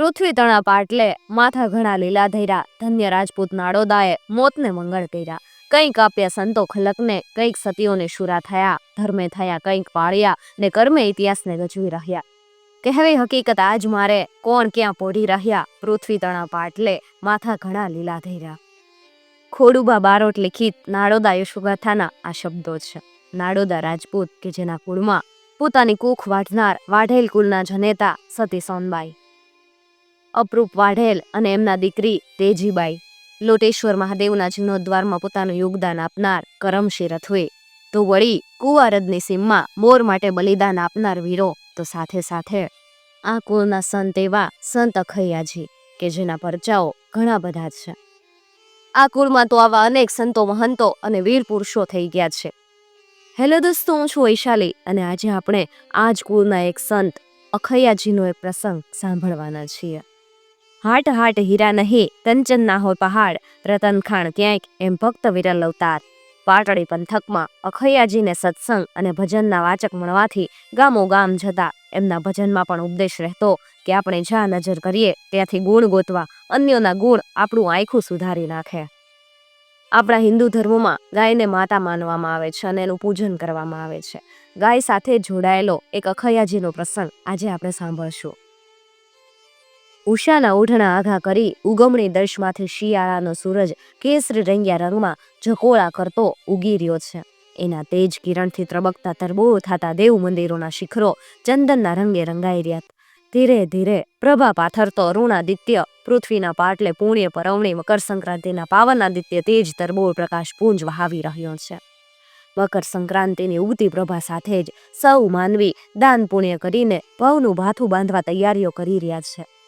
પૃથ્વી તણા પાટલે માથા ઘણા લીલા ધૈરા ધન્ય રાજપૂત નાડોદાએ મોતને મંગળ કર્યા. કંઈક આપ્યા સંતો ખલકને, કંઈક સતીઓને શુરા થયા. ધર્મે થયા, કંઈક પાળ્યા ને કર્મે ઇતિહાસને ગજવી રહ્યા. કહેવી હકીકત આજ મારે કોણ ક્યાં પોઢી રહ્યા? પૃથ્વી તણા પાટલે માથા ઘણા લીલા ધૈરા ખોડુબા બારોટ લિખિત નાડોદા યશુગાથાના આ શબ્દો છે. નાડોદા રાજપૂત કે જેના કુળમાં પોતાની કૂખ વાઢનાર વાઢેલ કુલના જનેતા સતી સોનબાઈ. અપરૂપ વાઢેલ અને એમના દીકરી તેજીબાઈ. લોટેશ્વર મહાદેવના જીર્ણોદ્વારમાં પોતાનું યોગદાન આપનાર કરમશી રથવે તો વળી કુવારદની સીમમાં મોર માટે બલિદાન આપનાર વીરો તો સાથે સાથે આ કુળના સંત એવા સંત અખૈયાજી કે જેના પરચાઓ ઘણા બધા છે. આ કુળમાં તો આવા અનેક સંતો, મહંતો અને વીર પુરુષો થઈ ગયા છે. હેલો દોસ્તો, હું છું વૈશાલી અને આજે આપણે આ જ કુળના એક સંત અખૈયાજીનો એક પ્રસંગ સાંભળવાના છીએ. હાટ હાટ હીરા નહીં કંચન ના હોય પહાડ, રતન ખાણ ક્યાંક, એમ ભક્ત વિરલ અવતાર. પાટડી પંથકમાં અખૈયાજીને સત્સંગ અને ભજનના વાચક મળવાથી ગામો ગામ જતા એમના ભજનમાં પણ ઉપદેશ રહેતો કે આપણે જ્યાં નજર કરીએ ત્યાંથી ગુણ ગોતવા, અન્યોના ગુણ આપણું આખું સુધારી નાખે. આપણા હિન્દુ ધર્મમાં ગાયને માતા માનવામાં આવે છે અને એનું પૂજન કરવામાં આવે છે. ગાય સાથે જોડાયેલો એક અખૈયાજીનો પ્રસંગ આજે આપણે સાંભળશું. ઉષાના ઓઢણા આઘા કરી ઉગમણી દર્શમાંથી શિયાળાનો સૂરજ કેસરી રંગ્યા રંગમાં ઝકોળા કરતો ઉગી રહ્યો છે. એના તેજ કિરણથી ત્રબકતા તરબોળ થતા દેવ મંદિરોના શિખરો ચંદનના રંગે રંગાઈ રહ્યા ધીરે ધીરે પ્રભા પાથરતો અરુણાદિત્ય પૃથ્વીના પાટલે પુણ્ય પરવણી મકર સંક્રાંતિના પાવનાદિત્ય તેજ તરબોળ પ્રકાશ પૂંજ વહાવી રહ્યો છે. મકર સંક્રાંતિની ઉગતી પ્રભા સાથે જ સૌ માનવી દાન પુણ્ય કરીને ભવનું ભાથું બાંધવા તૈયારીઓ કરી રહ્યા છે.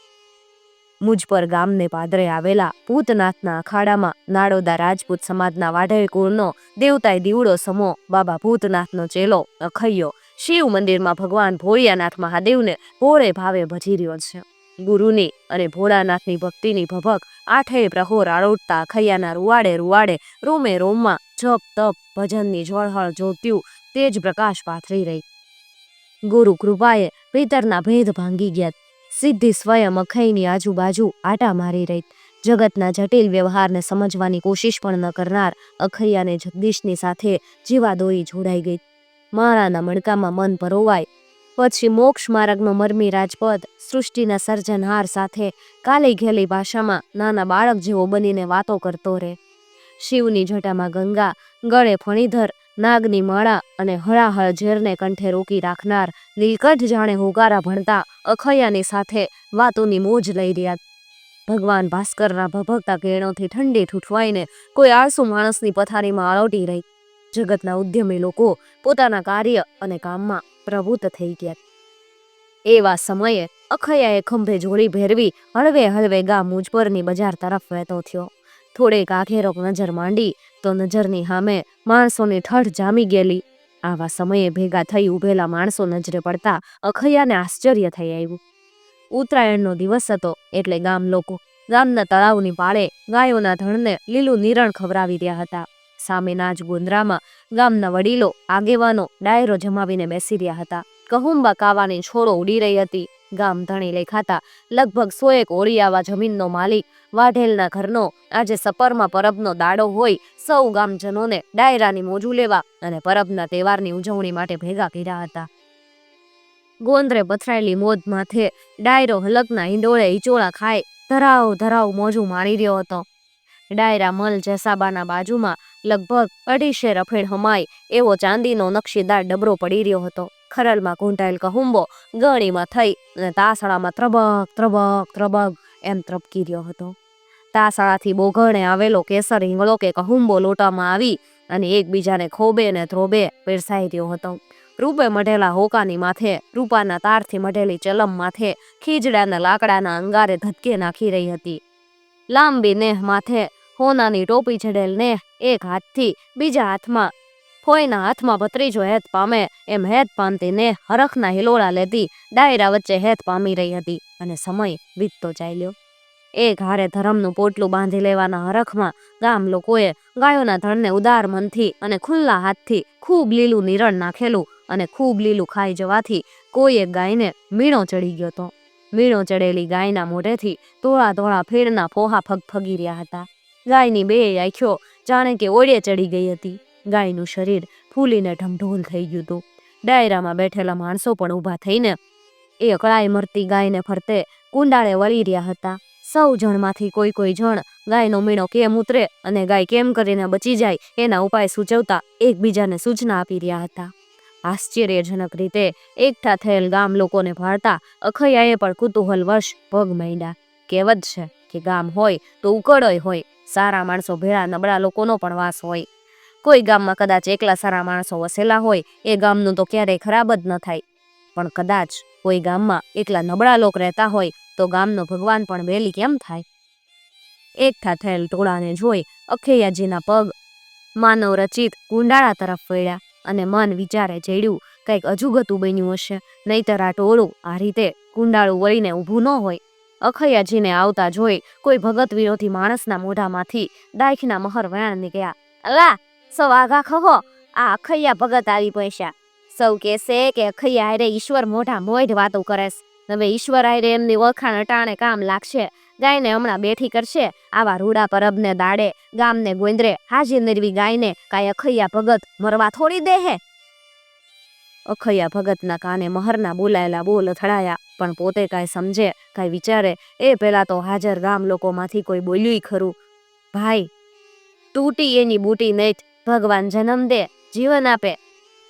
મુજપર ગામને પાદરે આવેલા ભૂતનાથના અખાડામાં નાડોદા રાજપૂત સમાજના વાઢળ કુળનો દેવતાય દીવડો સમો બાબા ભૂતનાથનો ચેલો અખૈયો શિવ મંદિરમાં ભગવાન ભોળિયાનાથ મહાદેવને ભોળે ભાવે ભજી રહ્યો છે. ગુરુની અને ભોળાનાથની ભક્તિની ભભક આઠે પ્રહોર આળોટતા અખૈયાના રૂવાડે રૂવાડે રોમે રોમમાં જપ તપ ભજનની જળહળ જોત્યું તેજ પ્રકાશ પાથરી રહી. ગુરુ કૃપાએ ભીતરના ભેદ ભાંગી ગયા. સિદ્ધિ સ્વયં અખૈની આજુબાજુ આટા મારી રહી. જગતના જટિલ વ્યવહારને સમજવાની કોશિશ પણ ન કરનાર અખૈયાને જગદીશની સાથે જીવાદોઈ જોડાઈ ગઈ. મારાના મણકામાં મન પરોવાય. પછી મોક્ષ માર્ગનો મરમી રાજપદ, સૃષ્ટિના સર્જનહાર સાથે કાલી ઘેલી ભાષામાં નાના બાળક જેવો બનીને વાતો કરતો રહે. શિવની જટામાં ગંગા, ગળે ફણીધર નાગની માળા અને હળાહળ ઝેરને કંઠે રોકી રાખનાર નીલકંઠ જાણે હોકારા ભણતા અખૈયાની સાથે વાતોની મોજ લઈ રહ્યા. ભગવાન ભાસ્કરના ભભકતા કિરણોથી ઠંડી ઠૂઠવાઈને કોઈ આળસુ માણસની પથારીમાં આળોટી રહી. જગતના ઉદ્યમી લોકો પોતાના કાર્ય અને કામમાં પ્રભુત થઈ ગયા. એવા સમયે અખૈયાએ ખંભે જોડી ભેરવી હળવે હળવે ગા મુજપરની બજાર તરફ વહેતો થયો. થોડેક આઘેરોક નજર માંડી તો નજરની સામે માણસોની ઠઠ જામી ગયેલી. આવા સમયે ભેગા થઈ ઉભેલા માણસો નજરે પડતા અખૈયાને આશ્ચર્ય થઈ આવ્યું. ઉત્તરાયણનો દિવસ હતો એટલે ગામ લોકો ગામના તળાવની પાળે ગાયોના ધણને લીલું નિરણ ખવરાવી રહ્યા હતા. સામેના જ ગોંદરામાં ગામના વડીલો, આગેવાનો, ડાયરો જમાવીને બેસી રહ્યા હતા. કહુંબા કાવાની છોડો ઉડી રહી હતી. ગામ ધણી લેખાતા લગભગ સો એક ઓળિયાવા જમીનનો માલિક, વાઢેલના ઘરનો, આજે સપરમાં પરબનો દાડો હોય, સૌ ગામજનોને ડાયરાની મોજું લેવા અને પરબના તહેવારની ઉજવણી માટે ભેગા કર્યા હતા. ગોંદરે પથરાયેલી મોજ માથે ડાયરો હલકના હિંડોળે હિચોળા ખાય ધરાવ ધરાવ મોજું મારી રહ્યો હતો. ડાયરા મલ જસાબાના બાજુમાં લગભગ અઢીસે રફેણ હમાય એવો ચાંદીનો નકશીદાર ડબરો પડી રહ્યો હતો. ખરલમાં ઘૂંટાયેલ કહુંબો ગણીમાં થઈ અને તાસળામાં ત્રબક ત્રબક ત્રબક એમ ત્રબકી રહ્યો હતો. તાસાળાથી બોઘણે આવેલો કેસર હિંગળો કે કહુંબો લોટામાં આવી અને એકબીજાને ખોબે ને ધ્રોબે પીરસાઈ રહ્યો હતો. રૂપે મઢેલા હોકાની માથે, રૂપાના તારથી મઢેલી ચલમ માથે, ખીજડાના લાકડાના અંગારે ધતકે નાખી રહી હતી. લાંબી નેહ માથે, હોનાની ટોપી ચડેલ નેહ, એક હાથથી બીજા હાથમાં ફોઈના હાથમાં ભત્રીજો હેત પામે, એમ હેત પામતીને હરખના હિલોળા લેતી ડાયરા વચ્ચે હેત પામી રહી હતી અને સમય વીતતો ચાલ્યો. એક હારે ધરમનું પોટલું બાંધી લેવાના હરખમાં ગામ લોકોએ ગાયોના ધણને ઉદાર મનથી અને ખુલ્લા હાથથી ખૂબ લીલું નિરણ નાખેલું અને ખૂબ લીલું ખાઈ જવાથી કોઈ એક ગાયને મીણો ચડી ગયો હતો મીણો ચડેલી ગાયના મોઢેથી ધોળા ધોળા ફેરના ફોહા ફગફગી રહ્યા હતા. ગાયની બે આંખ્યો જાણે કે ઓળે ચડી ગઈ હતી. ગાયનું શરીર ફૂલીને ઢમઢોલ થઈ ગયું હતું. ડાયરામાં બેઠેલા માણસો પણ ઊભા થઈને એ અકળાઈ મરતી ગાયને ફરતે કુંડાળે વળી રહ્યા હતા. સૌ જણમાંથી કોઈ કોઈ જણ ગાયનો મીણો કેમ ઉતરે અને ગાય કેમ કરીને બચી જાય એના ઉપાય સૂચવતા એકબીજાને સૂચના આપી રહ્યા હતા. આશ્ચર્યજનક રીતે એકઠા થયેલ ગામ લોકોને ભાળતા અખૈયાએ પણ કુતૂહલવશ પગ માંડ્યા. કહેવત છે કે ગામ હોય તો ઉકળોય હોય. સારા માણસો ભેળા નબળા લોકોનો પણ વાસ હોય. કોઈ ગામમાં કદાચ એકલા સારા માણસો વસેલા હોય, એ ગામનું તો ક્યારેય ખરાબ જ ન થાય. પણ કદાચ કોઈ ગામમાં એકલા નબળા લોક રહેતા હોય, તો ગામનો ભગવાન પણ વહેલી કેમ થાય? એકઠા થયેલ ટોળાને જોઈ અખૈયાજીના પગ માનવ રચિત કુંડાળા તરફ વળ્યા અને મન વિચારે જેડ્યું, કંઈક અજુગતું બન્યું હશે, નહીતર આ ટોળું આ રીતે કુંડાળું વળીને ઊભું ન હોય. અખૈયાજીને આવતા જોઈ કોઈ ભગત વિરોધી માણસના મોઢામાંથી દાખના મહર વયાણ નીકળ્યા અલા સૌ આઘા ખહો આ અખૈયા ભગત આવી પૈસા સૌ કહેશે કે અખૈયા હારે ઈશ્વર મોઢા મોઢ વાતો કરેસ હવે ઈશ્વર હારે એમની વખાણ અટાણે કામ લાગશે. ગાયને હમણાં બેઠી કરશે. આવા રૂડા પરબને દાડે, ગામને ગોંદરે, હાજી નિરવી ગાયને કાંઈ અખૈયા ભગત મરવા થોડી દે હે? અખૈયા ભગતના કાને મહરના બોલાયેલા બોલ અથડાયા, પણ પોતે કાંઈ સમજે, કાંઈ વિચારે, એ પહેલાં તો હાજર ગામ લોકોમાંથી કોઈ બોલ્યું ખરું. ભાઈ, તૂટી એની બૂટી નહીં ભગવાન જન્મ દે, જીવન આપે.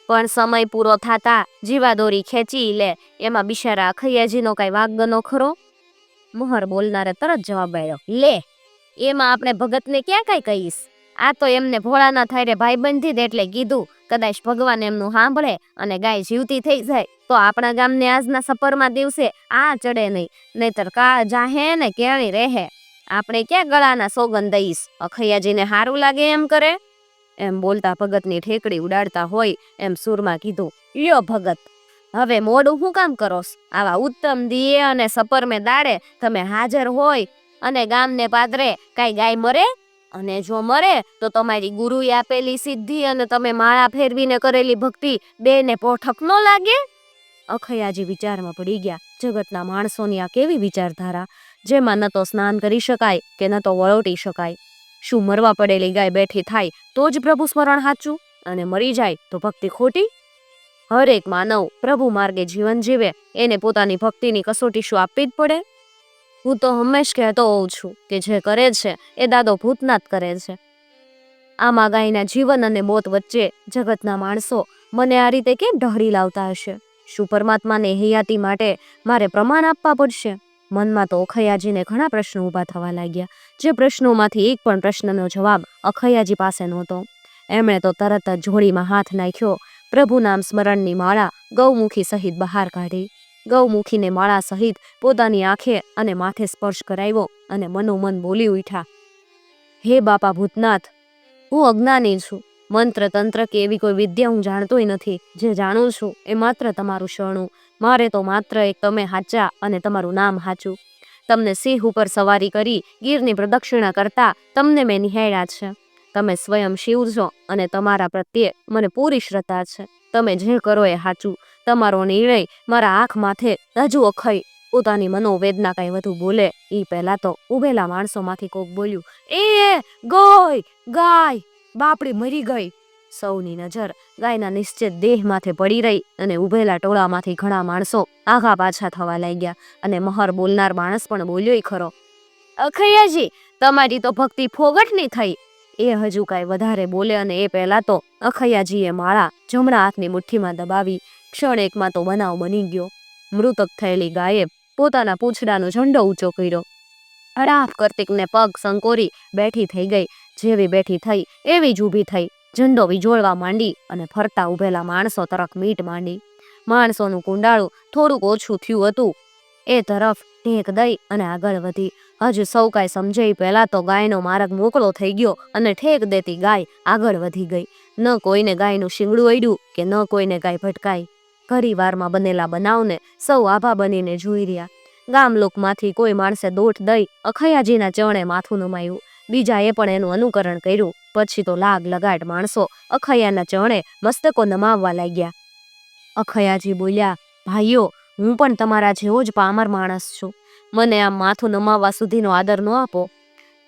પણ સમય પૂરો થાતા જીવાદોરી ખેંચી લે, એમાં બિશારા અખૈયાજીનો કાંઈ વાગનો ખરો? મોહર બોલનારે તરત જવાબ આવ્યો લે, એમાં આપણે ભગતને ક્યાં કાંઈ કહીશ? આ તો એમને ભોળાના થાય ભાઈબંધી જ એટલે કીધું, કદાચ ભગવાન એમનું સાંભળે અને ગાય જીવતી થઈ જાય, તો આપણા ગામને આજના સપરમાં દિવસે આ ચડે નહીં, નહીતર કા જાહે ને કેણી રહે. આપણે ક્યાં ગળાના સોગંદ દઈશ? અખૈયાજીને સારું લાગે એમ કરે? એમ બોલતા ભગતની ઠેકડી ઉડાડતા હોય એમ સુરમાં કીધું, લ્યો ભગત, હવે મોડું હું કામ કરોસ આવા ઉત્તમ દિયે અને સપર મેં દાડે તમે હાજર હોય અને ગામને પાદરે કાંઈ ગાય મરે? અને જો મરે, તો તમારી ગુરુએ આપેલી સિદ્ધિ અને તમે માળા ફેરવીને કરેલી ભક્તિ બેને પોઠક ન લાગે? અખયાજી વિચારમાં પડી ગયા, જગતના માણસોની આ કેવી વિચારધારા? જેમાં ન તો સ્નાન કરી શકાય કે ન તો વળોટી શકાય. શું મરવા પડેલી ગાય બેઠી થાય તો જ પ્રભુ સ્મરણ સાચું અને મરી જાય તો ભક્તિ ખોટી? હરેક માનવ પ્રભુ માર્ગે જીવન જીવે, એને પોતાની ભક્તિની કસોટી શું આપવી જ પડે? હું તો હંમેશ કહેતો હોઉં છું કે જે કરે છે, એ દાદો ભૂતનાથ કરે છે. આમાં ગાયના જીવન અને મોત વચ્ચે જગતના માણસો મને આ રીતે કેમ ઢહળી લાવતા હશે? શું પરમાત્માને હૈયાતી માટે મારે પ્રમાણ આપવા પડશે? મનમાં તો અખૈયાજીને ઘણા પ્રશ્નો ઊભા થવા લાગ્યા, જે પ્રશ્નોમાંથી એક પણ પ્રશ્નનો જવાબ અખૈયાજી પાસે નહોતો. એમણે તો તરત જ જોડીમાં હાથ નાખ્યો, પ્રભુ નામ સ્મરણની માળા ગૌમુખી સહિત બહાર કાઢી. ગૌમુખીને માળા સહિત પોતાની આંખે અને માથે સ્પર્શ કરાવ્યો અને મનોમન બોલી ઉઠ્યા, હે બાપા ભૂતનાથ, હું અજ્ઞાની છું. મંત્ર તંત્ર કે એવી કોઈ વિદ્યા હું જાણતોય નથી. જે જાણું છું એ માત્ર તમારું શરણું. મારે તો માત્ર એક તમે હાચા અને તમારું નામ હાચું. તમને સિંહ ઉપર સવારી કરી, ગીરની પ્રદક્ષિણા કરતા તમને મેં નિહાળ્યા છે. તમે સ્વયં શિવ છો અને તમારા પ્રત્યે મને પૂરી શ્રદ્ધા છે. તમે જે કરો એ સાચું તમારો નિર્ણય મારા આંખ માથે હજુ અખઈ. પોતાની મનોવેદના કઈ વધુ બોલે એ પહેલા તો ઉભેલા માણસોમાંથી કોક બોલ્યું એ, ગોય, ગાય બાપડી મરી ગઈ. સૌની નજર ગાયના નિશ્ચિત દેહ માથે પડી રહી અને ઉભેલા ટોળામાંથી ઘણા માણસો આઘા પાછા થવા લાગ્યા અને મહર બોલનાર માણસ પણ બોલ્યોય ખરો, અખૈયાજી, તમારી તો ભક્તિ ફોગટની થઈ. એ હજુ કાંઈ વધારે બોલે અને એ પહેલા તો અખૈયાજીએ માળા જમણા હાથની મુઠ્ઠીમાં દબાવી ક્ષણ એકમાં તો બનાવ બની ગયો. મૃતક થયેલી ગાયે પોતાના પૂંછડાનો ઝંડો ઊંચો કર્યો. અડાફ કરતિકને પગ સંકોરી બેઠી થઈ ગઈ. જેવી બેઠી થઈ એવી જ થઈ, ઝંડો વિજોળવા માંડી અને ફરતા ઊભેલા માણસો તરફ મીટ માંડી. માણસોનું કુંડાળું થોડુંક ઓછું થયું હતું. એ તરફ ઢેક દઈ અને આગળ વધી. હજુ સૌ કાંઈ સમજાઈ પહેલાં તો ગાયનો માર્ગ મોકળો થઈ ગયો અને ઠેક દેતી ગાય આગળ વધી ગઈ. ન કોઈને ગાયનું શિંગડું અડ્યું કે ન કોઈને ગાય ભટકાઈ. ઘણી વારમાં બનેલા બનાવને સૌ આભા બનીને જોઈ રહ્યા. ગામ લોકમાંથી કોઈ માણસે દોટ દઈ અખયાજીના ચરણે માથું નમાયું. બીજાએ પણ એનું અનુકરણ કર્યું. પછી તો લાગ લગાટ માણસો અખયાના ચરણે મસ્તકો નમાવવા લાગ્યા. અખયાજી બોલ્યા, ભાઈઓ, હું પણ તમારા જેવો જ પામર માણસ છું. મને આમ માથું નમાવવા સુધીનો આદર ન આપો.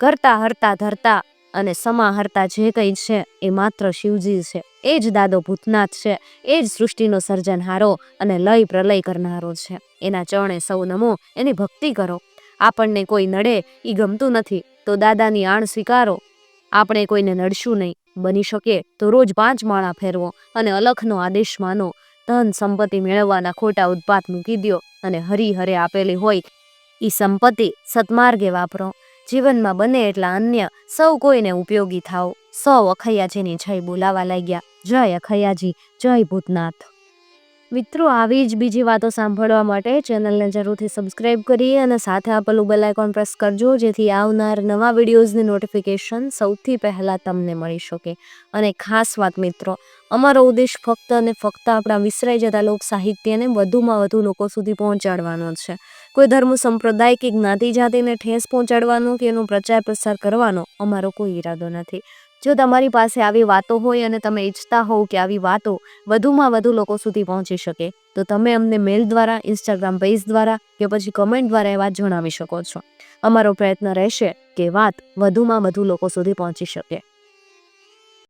કરતા હરતા ધરતા અને સમા હરતા જે કંઈ છે એ માત્ર શિવજી છે. એ જ દાદો ભૂતનાથ છે. એ જ સૃષ્ટિનો સર્જનહારો અને લય પ્રલય કરનારો છે. એના ચરણે સૌ નમો, એની ભક્તિ કરો. આપણને કોઈ નડે એ ગમતું નથી. તો દાદાની આણ સ્વીકારો. આપણે કોઈને નડશું નહીં. બની શકે તો રોજ પાંચ માળા ફેરવો અને અલખનો આદેશ માનો. ધન સંપત્તિ મેળવવાના ખોટા ઉત્પાત મૂકી દ્યો અને હરિહરે આપેલી હોય એ સંપત્તિ સત્માર્ગે વાપરો. જીવનમાં બને એટલા અન્ય સૌ કોઈને ઉપયોગી થાઓ. સૌ અખૈયાજીની જય બોલાવા લાગ્યા. જય અખૈયાજી, જય ભૂતનાથ. મિત્રો, આવી જ બીજી વાતો સાંભળવા માટે ચેનલને જરૂરથી સબસ્ક્રાઇબ કરીએ અને સાથે આપેલું બેલ આઇકોન પ્રેસ કરજો, જેથી આવનાર નવા વિડીયોઝની નોટિફિકેશન સૌથી પહેલાં તમને મળી શકે. અને ખાસ વાત મિત્રો, અમારો ઉદ્દેશ ફક્ત અને ફક્ત આપણા વિસરાઈ જતા લોક સાહિત્યને વધુમાં વધુ લોકો સુધી પહોંચાડવાનો છે. કોઈ ધર્મ, સંપ્રદાય કે જ્ઞાતિ જાતિને ઠેસ પહોંચાડવાનો કે એનો પ્રચાર પ્રસાર કરવાનો અમારો કોઈ ઈરાદો નથી. જો તમારી પાસે આવી વાતો હોય અને તમે ઈચ્છતા હોવ કે આવી વાતો વધુમાં વધુ લોકો સુધી પહોંચી શકે, તો તમે અમને મેલ દ્વારા, ઇન્સ્ટાગ્રામ પેજ દ્વારા કે પછી કમેન્ટ દ્વારા એ વાત જણાવી શકો છો. અમારો પ્રયત્ન રહેશે કે વાત વધુમાં વધુ લોકો સુધી પહોંચી શકે.